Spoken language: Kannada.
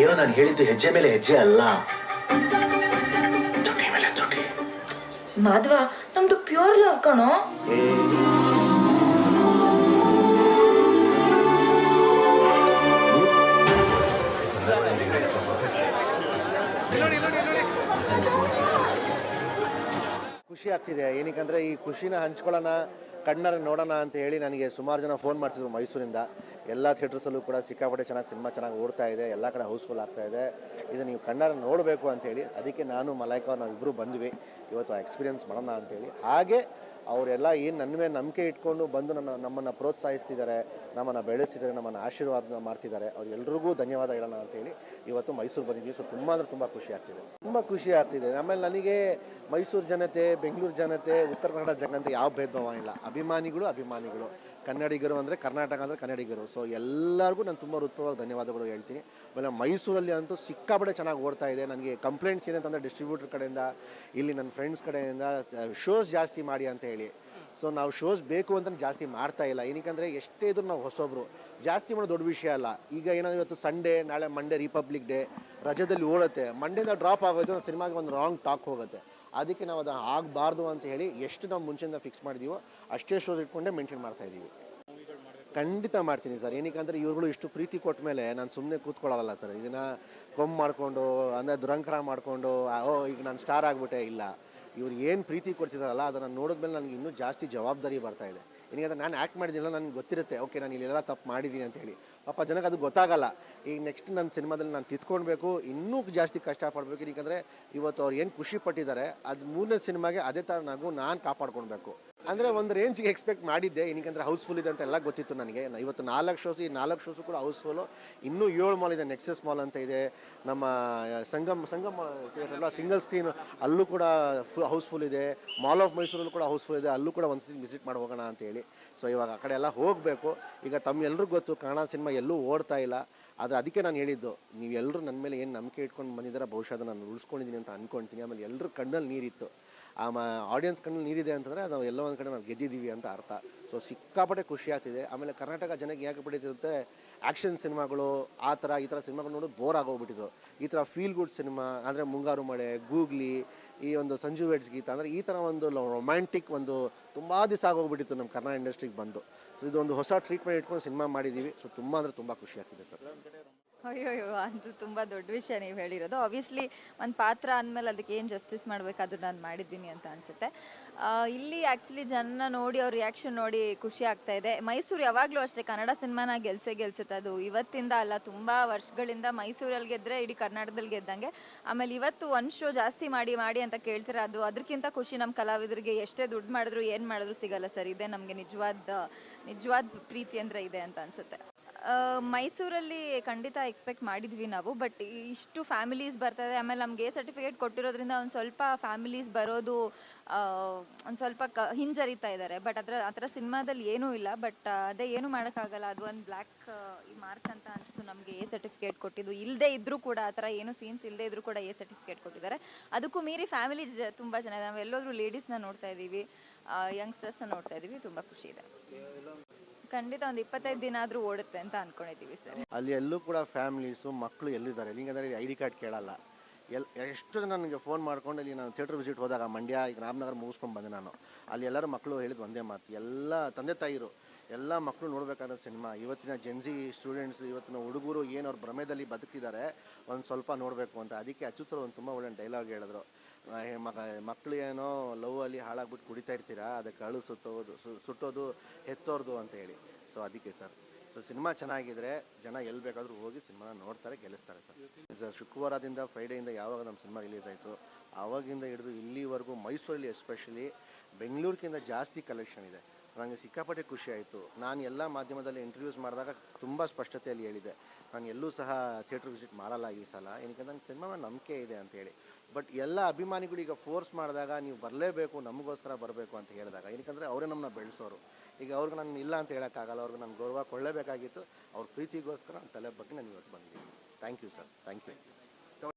ಹೇಳಿದ್ದು ಹೆಜ್ಜೆ ಮೇಲೆ ಹೆಜ್ಜೆ ಅಲ್ಲ. ತುಟಿ ಮೇಲೆ ತುಟಿ ಮಾಧವ ನಮ್ದು ಪ್ಯೂರ್ ಲವ್ ಕಣೋ. ಖುಷಿ ಆಗ್ತಿದೆ. ಏನಕ್ಕಂದ್ರೆ ಈ ಖುಷಿನ ಹಂಚ್ಕೊಳ್ಳೋಣ ಕಣ್ಣರ ನೋಡೋಣ ಅಂತ ಹೇಳಿ ನನಗೆ ಸುಮಾರು ಜನ ಫೋನ್ ಮಾಡ್ತಿದ್ರು ಮೈಸೂರಿಂದ. ಎಲ್ಲ ಥಿಯೇಟರ್ಸಲ್ಲೂ ಕೂಡ ಸಿಕ್ಕಾಪಟ್ಟೆ ಚೆನ್ನಾಗಿ ಸಿನಿಮಾ ಚೆನ್ನಾಗಿ ಓಡ್ತಾ ಇದೆ, ಎಲ್ಲ ಕಡೆ ಹೌಸ್ಫುಲ್ ಆಗ್ತಾ ಇದೆ. ಇದು ನೀವು ಕಣ್ಣಾರ ನೋಡಬೇಕು ಅಂತೇಳಿ ಅದಕ್ಕೆ ನಾನು ಮಲೈಕ ನಾವು ನಾವಿಬ್ಬರು ಬಂದ್ವಿ. ಇವತ್ತು ಎಕ್ಸ್ಪೀರಿಯನ್ಸ್ ಮಾಡೋಣ ಅಂತೇಳಿ ಹಾಗೆ ಅವರೆಲ್ಲ ಏನು ನನ್ನ ಮೇಲೆ ನಂಬಿಕೆ ಇಟ್ಕೊಂಡು ಬಂದು ನನ್ನ, ನಮ್ಮನ್ನು ಪ್ರೋತ್ಸಾಹಿಸ್ತಿದ್ದಾರೆ, ನಮ್ಮನ್ನು ಬೆಳೆಸ್ತಿದ್ದಾರೆ, ನಮ್ಮನ್ನು ಆಶೀರ್ವಾದ ಮಾಡ್ತಿದ್ದಾರೆ ಅವ್ರಿಗೆಲ್ರಿಗೂ ಧನ್ಯವಾದ ಹೇಳೋಣ ಅಂತೇಳಿ ಇವತ್ತು ಮೈಸೂರು ಬಂದಿದ್ವಿ. ಸೊ ತುಂಬ ಅಂದರೆ ತುಂಬ ಖುಷಿ ಆಗ್ತಿದೆ. ತುಂಬ ಖುಷಿ ಆಗ್ತಿದೆ. ಆಮೇಲೆ ನನಗೆ ಮೈಸೂರು ಜನತೆ, ಬೆಂಗಳೂರು ಜನತೆ, ಉತ್ತರ ಕನ್ನಡ ಜನತೆ ಯಾವ ಭೇದ ಭಾವ ಇಲ್ಲ. ಅಭಿಮಾನಿಗಳು ಅಭಿಮಾನಿಗಳು. ಕನ್ನಡಿಗರು ಅಂದರೆ ಕರ್ನಾಟಕ ಅಂದರೆ ಕನ್ನಡಿಗರು. ಸೊ ಎಲ್ಲರಿಗೂ ನಾನು ತುಂಬ ಹೃತ್ಪೂರ್ವಕ ಧನ್ಯವಾದಗಳು ಹೇಳ್ತೀನಿ. ಆಮೇಲೆ ಮೈಸೂರಲ್ಲಿ ಅಂತೂ ಸಿಕ್ಕಾಪಟ್ಟೆ ಚೆನ್ನಾಗಿ ಓಡ್ತಾ ಇದೆ. ನನಗೆ ಕಂಪ್ಲೇಂಟ್ಸ್ ಏನಂತಂದರೆ ಡಿಸ್ಟ್ರಿಬ್ಯೂಟರ್ ಕಡೆಯಿಂದ, ಇಲ್ಲಿ ನನ್ನ ಫ್ರೆಂಡ್ಸ್ ಕಡೆಯಿಂದ ಶೋಸ್ ಜಾಸ್ತಿ ಮಾಡಿ ಅಂತ ಹೇಳಿ. ಸೊ ನಾವು ಶೋಸ್ ಬೇಕು ಅಂತ ಜಾಸ್ತಿ ಮಾಡ್ತಾ ಇಲ್ಲ. ಏನಕ್ಕಂದರೆ ಎಷ್ಟೇ ಇದ್ರು ನಾವು ಹೊಸೊಬ್ರು. ಜಾಸ್ತಿ ಮಾಡೋ ದೊಡ್ಡ ವಿಷಯ ಅಲ್ಲ. ಈಗ ಏನೋ ಇವತ್ತು ಸಂಡೇ ನಾಳೆ ಮಂಡೇ ರಿಪಬ್ಲಿಕ್ ಡೇ ರಜದಲ್ಲಿ ಓಡುತ್ತೆ. ಮಂಡೆಯಿಂದ ಡ್ರಾಪ್ ಆಗೋದು ಸಿನಿಮಾಗೆ ಒಂದು ರಾಂಗ್ ಟಾಕ್ ಹೋಗುತ್ತೆ. ಅದಕ್ಕೆ ನಾವು ಅದು ಆಗಬಾರ್ದು ಅಂತ ಹೇಳಿ ಎಷ್ಟು ನಾವು ಮುಂಚೆಯಿಂದ ಫಿಕ್ಸ್ ಮಾಡಿದೀವೋ ಅಷ್ಟೇ ಶೋಸ್ ಇಟ್ಕೊಂಡೇ ಮೇಂಟೈನ್ ಮಾಡ್ತಾ ಇದ್ದೀವಿ ಖಂಡಿತ ಮಾಡ್ತೀನಿ ಸರ್. ಏನಕ್ಕಂದ್ರೆ ಇವ್ರುಗಳು ಇಷ್ಟು ಪ್ರೀತಿ ಕೊಟ್ಟ ಮೇಲೆ ನಾನು ಸುಮ್ಮನೆ ಕೂತ್ಕೊಳ್ಳಲ್ಲ ಸರ್. ಇದನ್ನು ಕೊಮ್ ಮಾಡಿಕೊಂಡು, ಅಂದರೆ ದುರಂಕಾರ ಮಾಡಿಕೊಂಡು ಓ, ಈಗ ನಾನು ಸ್ಟಾರ್ ಆಗಿಬಿಟ್ಟೆ, ಇಲ್ಲ. ಇವ್ರು ಏನು ಪ್ರೀತಿ ಕೊಡ್ತಿದಾರಲ್ಲ, ಅದನ್ನು ನೋಡಿದ್ಮೇಲೆ ನನಗೆ ಇನ್ನೂ ಜಾಸ್ತಿ ಜವಾಬ್ದಾರಿ ಬರ್ತಾ ಇದೆ. ಅಂದರೆ ನಾನು ಆ್ಯಕ್ಟ್ ಮಾಡಿದಿಲ್ಲ ನನಗೆ ಗೊತ್ತಿರುತ್ತೆ. ಓಕೆ, ನಾನು ಇಲ್ಲೆಲ್ಲ ತಪ್ಪು ಮಾಡಿದ್ದೀನಿ ಅಂತ ಹೇಳಿ. ಪಾಪ ಜನಕ್ಕೆ ಅದು ಗೊತ್ತಾಗಲ್ಲ. ಈಗ ನೆಕ್ಸ್ಟ್ ನನ್ನ ಸಿನಿಮಾದಲ್ಲಿ ನಾನು ತಿತ್ಕೊಳ್ಬೇಕು ಇನ್ನೂ ಜಾಸ್ತಿ ಕಷ್ಟಪಡಬೇಕು ಅಂದರೆ ಇವತ್ತು ಅವ್ರು ಏನು ಖುಷಿ ಪಟ್ಟಿದ್ದಾರೆ, ಅದು ಮೂರನೇ ಸಿನಿಮಾಗೆ ಅದೇ ಥರ ನಾವು ನಾನು ಕಾಪಾಡ್ಕೊಳ್ಬೇಕು. ಅಂದರೆ ಒಂದು ರೇಂಜ್ಗೆ ಎಕ್ಸ್ಪೆಕ್ಟ್ ಮಾಡಿದ್ದೆ. ಏನಕ್ಕಂದ್ರೆ ಹೌಸ್ಫುಲ್ ಇದೆ ಅಂತ ಎಲ್ಲ ಗೊತ್ತಿತ್ತು ನನಗೆ. ಇವತ್ತು ನಾಲ್ಕು ಶೋಸ್ ಈ ನಾಲ್ಕು ಶೋಸು ಕೂಡ ಹೌಸ್ಫುಲ್ಲು ಇನ್ನೂ ಏಳು ಮಾಲ್ ಇದೆ. ನೆಕ್ಸಸ್ ಮಾಲ್ ಅಂತ ಇದೆ. ನಮ್ಮ Sangam Sangam theatre single screen ಅಲ್ಲೂ ಕೂಡ ಫುಲ್ ಹೌಸ್ಫುಲ್ ಇದೆ. ಮಾಲ್ ಆಫ್ ಮೈಸೂರಲ್ಲೂ ಕೂಡ ಹೌಸ್ಫುಲ್ ಇದೆ. ಅಲ್ಲೂ ಕೂಡ ಒಂದ್ಸತಿ ವಿಸಿಟ್ ಮಾಡಿ ಹೋಗೋಣ ಅಂತ ಹೇಳಿ. ಸೊ ಇವಾಗ ಆ ಕಡೆ ಎಲ್ಲ ಹೋಗಬೇಕು. ಈಗ ತಮ್ಮೆಲ್ಲರಿಗೂ ಗೊತ್ತು ಕನ್ನಡ ಸಿನಿಮಾ ಎಲ್ಲೂ ಓಡ್ತಾ ಇಲ್ಲ. ಆದರೆ ಅದಕ್ಕೆ ನಾನು ಹೇಳಿದ್ದು ನೀವೆಲ್ಲರೂ ನನ್ನ ಮೇಲೆ ಏನು ನಂಬಿಕೆ ಇಟ್ಕೊಂಡು ಬಂದಿದ್ದಾರೆ ಬಹುಶಃ ಅದನ್ನು ನಾನು ಉಳಿಸ್ಕೊಂಡಿದ್ದೀನಿ ಅಂತ ಅಂದ್ಕೊಳ್ತೀನಿ ಆಮೇಲೆ ಎಲ್ಲರೂ ಕಣ್ಣಲ್ಲಿ ನೀರಿತ್ತು. ಆಮ ಆಡಿಯನ್ಸ್ ಕಣ್ಣು ನೀರಿದೆ ಅಂತಂದರೆ ನಾವು ಎಲ್ಲೋ ಒಂದು ಕಡೆ ನಾವು ಗೆದ್ದಿದ್ದೀವಿ ಅಂತ ಅರ್ಥ. ಸೊ ಸಿಕ್ಕಾಪಟ್ಟೆ ಖುಷಿ ಆಗ್ತಿದೆ. ಆಮೇಲೆ ಕರ್ನಾಟಕ ಜನಕ್ಕೆ ಯಾಕೆ ಪಡೀತಿರುತ್ತೆ ಆ್ಯಕ್ಷನ್ ಸಿನಿಮಾಗಳು ಆ ಥರ, ಈ ಥರ ಸಿನಿಮಾಗಳು ನೋಡಿ ಬೋರ್ ಆಗೋಗ್ಬಿಟ್ಟಿದ್ರು ಈ ಥರ ಫೀಲ್ ಗುಡ್ ಸಿನಿಮಾ, ಅಂದರೆ ಮುಂಗಾರು ಮಳೆ, ಗೂಗ್ಲಿ, ಈ ಒಂದು ಸಂಜು ವೆಡ್ಸ್ ಗೀತ, ಅಂದರೆ ಈ ಥರ ಒಂದು ರೊಮ್ಯಾಂಟಿಕ್ ಒಂದು ತುಂಬ ದಿವಸ ಆಗೋಗ್ಬಿಟ್ಟಿತ್ತು ನಮ್ಮ ಕನ್ನಡ ಇಂಡಸ್ಟ್ರಿಗೆ ಬಂದು. ಸೊ ಇದೊಂದು ಹೊಸ ಟ್ರೀಟ್ಮೆಂಟ್ ಇಟ್ಕೊಂಡು ಸಿನಿಮಾ ಮಾಡಿದ್ದೀವಿ. ಸೊ ತುಂಬ ಅಂದರೆ ತುಂಬ ಖುಷಿ ಆಗ್ತಿದೆ ಸರ್. ಅಯ್ಯೋ ಅದು ತುಂಬಾ ದೊಡ್ಡ ವಿಷಯ ನೀವು ಹೇಳಿರೋದು. ಆಬ್ವಿಯಸ್ಲಿ ಒಂದು ಪಾತ್ರ ಅಂದಮೇಲೆ ಅದಕ್ಕೆ ಏನು ಜಸ್ಟಿಸ್ ಮಾಡಬೇಕು ಅದು ನಾನು ಮಾಡಿದ್ದೀನಿ ಅಂತ ಅನ್ಸುತ್ತೆ. ಇಲ್ಲಿ ಆ್ಯಕ್ಚುಲಿ ಜನ ನೋಡಿ ಅವ್ರ ರಿಯಾಕ್ಷನ್ ನೋಡಿ ಖುಷಿ ಆಗ್ತಾ ಇದೆ. ಮೈಸೂರು ಯಾವಾಗಲೂ ಅಷ್ಟೇ ಕನ್ನಡ ಸಿನಿಮಾನ ಗೆಲ್ಸೇ ಗೆಲ್ಸುತ್ತೆ ಅದು. ಇವತ್ತಿಂದ ಅಲ್ಲ, ತುಂಬ ವರ್ಷಗಳಿಂದ ಮೈಸೂರಲ್ಲಿ ಗೆದ್ದರೆ ಇಡೀ ಕರ್ನಾಟಕದಲ್ಲಿ ಗೆದ್ದಂಗೆ. ಆಮೇಲೆ ಇವತ್ತು ಒಂದು ಶೋ ಜಾಸ್ತಿ ಮಾಡಿ ಮಾಡಿ ಅಂತ ಕೇಳ್ತಾರೆ ಅದು? ಅದಕ್ಕಿಂತ ಖುಷಿ ನಮ್ಮ ಕಲಾವಿದರಿಗೆ ಎಷ್ಟೇ ದುಡ್ಡು ಮಾಡಿದ್ರು ಏನು ಮಾಡಿದ್ರು ಸಿಗಲ್ಲ ಸರ್. ಇದೆ ನಮಗೆ ನಿಜವಾದ ನಿಜವಾದ ಪ್ರೀತಿ ಅಂದರೆ ಇದೆ ಅಂತ ಅನಿಸುತ್ತೆ. ಮೈಸೂರಲ್ಲಿ ಖಂಡಿತ ಎಕ್ಸ್ಪೆಕ್ಟ್ ಮಾಡಿದ್ವಿ ನಾವು ಬಟ್ ಇಷ್ಟು ಫ್ಯಾಮಿಲೀಸ್ ಬರ್ತದೆ ಆಮೇಲೆ ನಮ್ಗೆ ಎ ಸರ್ಟಿಫಿಕೇಟ್ ಕೊಟ್ಟಿರೋದ್ರಿಂದ ಒಂದು ಸ್ವಲ್ಪ ಫ್ಯಾಮಿಲೀಸ್ ಬರೋದು ಒಂದು ಸ್ವಲ್ಪ ಕ, ಹಿಂಜರಿತಾ ಇದ್ದಾರೆ ಬಟ್ ಅದರ, ಆ ಥರ ಸಿನಿಮಾದಲ್ಲಿ ಏನೂ ಇಲ್ಲ. ಬಟ್ ಅದೇ ಏನು ಮಾಡೋಕ್ಕಾಗಲ್ಲ. ಅದು ಒಂದು ಬ್ಲ್ಯಾಕ್ ಮಾರ್ಕ್ ಅಂತ ಅನಿಸ್ತು ನಮಗೆ ಎ ಸರ್ಟಿಫಿಕೇಟ್ ಕೊಟ್ಟಿದ್ದು. ಇಲ್ಲದೇ ಇದ್ದರೂ ಕೂಡ ಆ ಥರ ಏನು ಸೀನ್ಸ್ ಇಲ್ಲದೆ ಇದ್ದರೂ ಕೂಡ ಎ ಸರ್ಟಿಫಿಕೇಟ್ ಕೊಟ್ಟಿದ್ದಾರೆ. ಅದಕ್ಕೂ ಮೀರಿ ಫ್ಯಾಮಿಲಿ ಜ, ತುಂಬ ಜನ ಇದೆ ನಾವು ಎಲ್ಲೋದ್ರೂ ಲೇಡೀಸ್ನ ನೋಡ್ತಾ ಇದ್ದೀವಿ ಯಂಗ್ಸ್ಟರ್ಸ್ನ ನೋಡ್ತಾ ಇದ್ದೀವಿ ತುಂಬ ಖುಷಿ ಇದೆ. ಖಂಡಿತ ಒಂದು ಇಪ್ಪತ್ತೈದು ದಿನ ಆದ್ರೂ ಓಡುತ್ತೆ ಅಂತ ಅನ್ಕೊಂಡಿದ್ದೀವಿ ಸರ್. ಅಲ್ಲಿ ಎಲ್ಲೂ ಕೂಡ ಫ್ಯಾಮಿಲೀಸು ಮಕ್ಕಳು ಎಲ್ಲಿದ್ದಾರೆ? ಹಿಂಗಂದ್ರೆ ಐ ಡಿ ಕಾರ್ಡ್ ಕೇಳಲ್ಲ. ಎಲ್, ಎಷ್ಟು ಜನ ನನಗೆ ಫೋನ್ ಮಾಡ್ಕೊಂಡು ಇಲ್ಲಿ ನಾನು ಥಿಯೇಟರ್ ವಿಸಿಟ್ ಹೋದಾಗ ಮಂಡ್ಯ, ಈಗ ರಾಮನಗರ ಮುಗಿಸ್ಕೊಂಡು ಬಂದೆ ನಾನು. ಅಲ್ಲಿ ಎಲ್ಲರೂ ಮಕ್ಕಳು ಹೇಳಿದ ಒಂದೇ ಮಾತು. ಎಲ್ಲ ತಂದೆ ತಾಯಿರು, ಎಲ್ಲ ಮಕ್ಕಳು ನೋಡಬೇಕಾದ ಸಿನಿಮಾ. ಇವತ್ತಿನ ಜೆನ್ಸಿ ಸ್ಟೂಡೆಂಟ್ಸ್ ಇವತ್ತಿನ ಹುಡುಗರು ಏನು ಅವ್ರ ಭ್ರಮೆದಲ್ಲಿ ಬದುಕಿದ್ದಾರೆ ಒಂದು ಸ್ವಲ್ಪ ನೋಡಬೇಕು ಅಂತ. ಅದಕ್ಕೆ ಅಚ್ಚು ಸರ್ ಒಂದು ತುಂಬ ಒಳ್ಳೆ ಡೈಲಾಗ್ ಹೇಳಿದ್ರು. ಮಕ್ಕಳು ಏನೋ ಲವ್ ಅಲ್ಲಿ ಹಾಳಾಗ್ಬಿಟ್ಟು ಕುಡಿತಾ ಇರ್ತೀರಾ? ಅದಕ್ಕೆ ಅಳು ಸುತ್ತೋದು ಸುಟ್ಟೋದು, ಹೆತ್ತೋರ್ದು ಅಂತ ಹೇಳಿ. ಸೊ ಅದಕ್ಕೆ ಸರ್. ಸೊ ಸಿನಿಮಾ ಚೆನ್ನಾಗಿದ್ರೆ ಜನ ಎಲ್ಲಿ ಬೇಕಾದರೂ ಹೋಗಿ ಸಿನಿಮಾನ ನೋಡ್ತಾರೆ, ಗೆಲ್ಲಿಸ್ತಾರೆ ಸರ್. ಸರ್ ಶುಕ್ರವಾರದಿಂದ ಫ್ರೈಡೆಯಿಂದ ಯಾವಾಗ ನಮ್ಮ ಸಿನಿಮಾ ರಿಲೀಸ್ ಆಯಿತು? ಆವಾಗಿಂದ ಹಿಡಿದು ಇಲ್ಲಿವರೆಗೂ ಮೈಸೂರಲ್ಲಿ ಎಸ್ಪೆಷಲಿ ಬೆಂಗಳೂರಿಗಿಂತ ಜಾಸ್ತಿ ಕಲೆಕ್ಷನ್ ಇದೆ. ನನಗೆ ಸಿಕ್ಕಾಪಟ್ಟೆ ಖುಷಿ ಆಯಿತು. ನಾನು ಎಲ್ಲ ಮಾಧ್ಯಮದಲ್ಲಿ ಇಂಟರ್ವ್ಯೂಸ್ ಮಾಡಿದಾಗ ತುಂಬ ಸ್ಪಷ್ಟತೆಯಲ್ಲಿ ಹೇಳಿದೆ. ನಾನು ಎಲ್ಲೂ ಸಹ ಥಿಯೇಟ್ರ್ ವಿಸಿಟ್ ಮಾಡಲ್ಲ ಈ ಸಲ. ಏನಕ್ಕೆ ನಂಗೆ ಸಿನಿಮಾ ಮೇಲೆ ನಂಬಿಕೆ ಇದೆ ಅಂತ ಹೇಳಿ. ಬಟ್ ಎಲ್ಲ ಅಭಿಮಾನಿಗಳು ಈಗ ಫೋರ್ಸ್ ಮಾಡಿದಾಗ ನೀವು ಬರಲೇಬೇಕು, ನಮಗೋಸ್ಕರ ಬರಬೇಕು ಅಂತ ಹೇಳಿದಾಗ ಏನಕ್ಕಂದರೆ ಅವರೇ ನಮ್ಮನ್ನ ಬೆಳೆಸೋರು. ಈಗ ಅವ್ರಿಗೆ ನಾನು ಇಲ್ಲ ಅಂತ ಹೇಳೋಕ್ಕಾಗಲ್ಲ, ಅವ್ರಿಗೆ ನಾನು ಗೌರವ ಕೊಡಲೇಬೇಕಾಗಿತ್ತು. ಅವ್ರ ಪ್ರೀತಿಗೋಸ್ಕರ ನನ್ನ ತಲೆ ಬಗ್ಗೆ ನಾನು ಇವತ್ತು ಬಂದಿದ್ದೀನಿ. Thank you sir thank you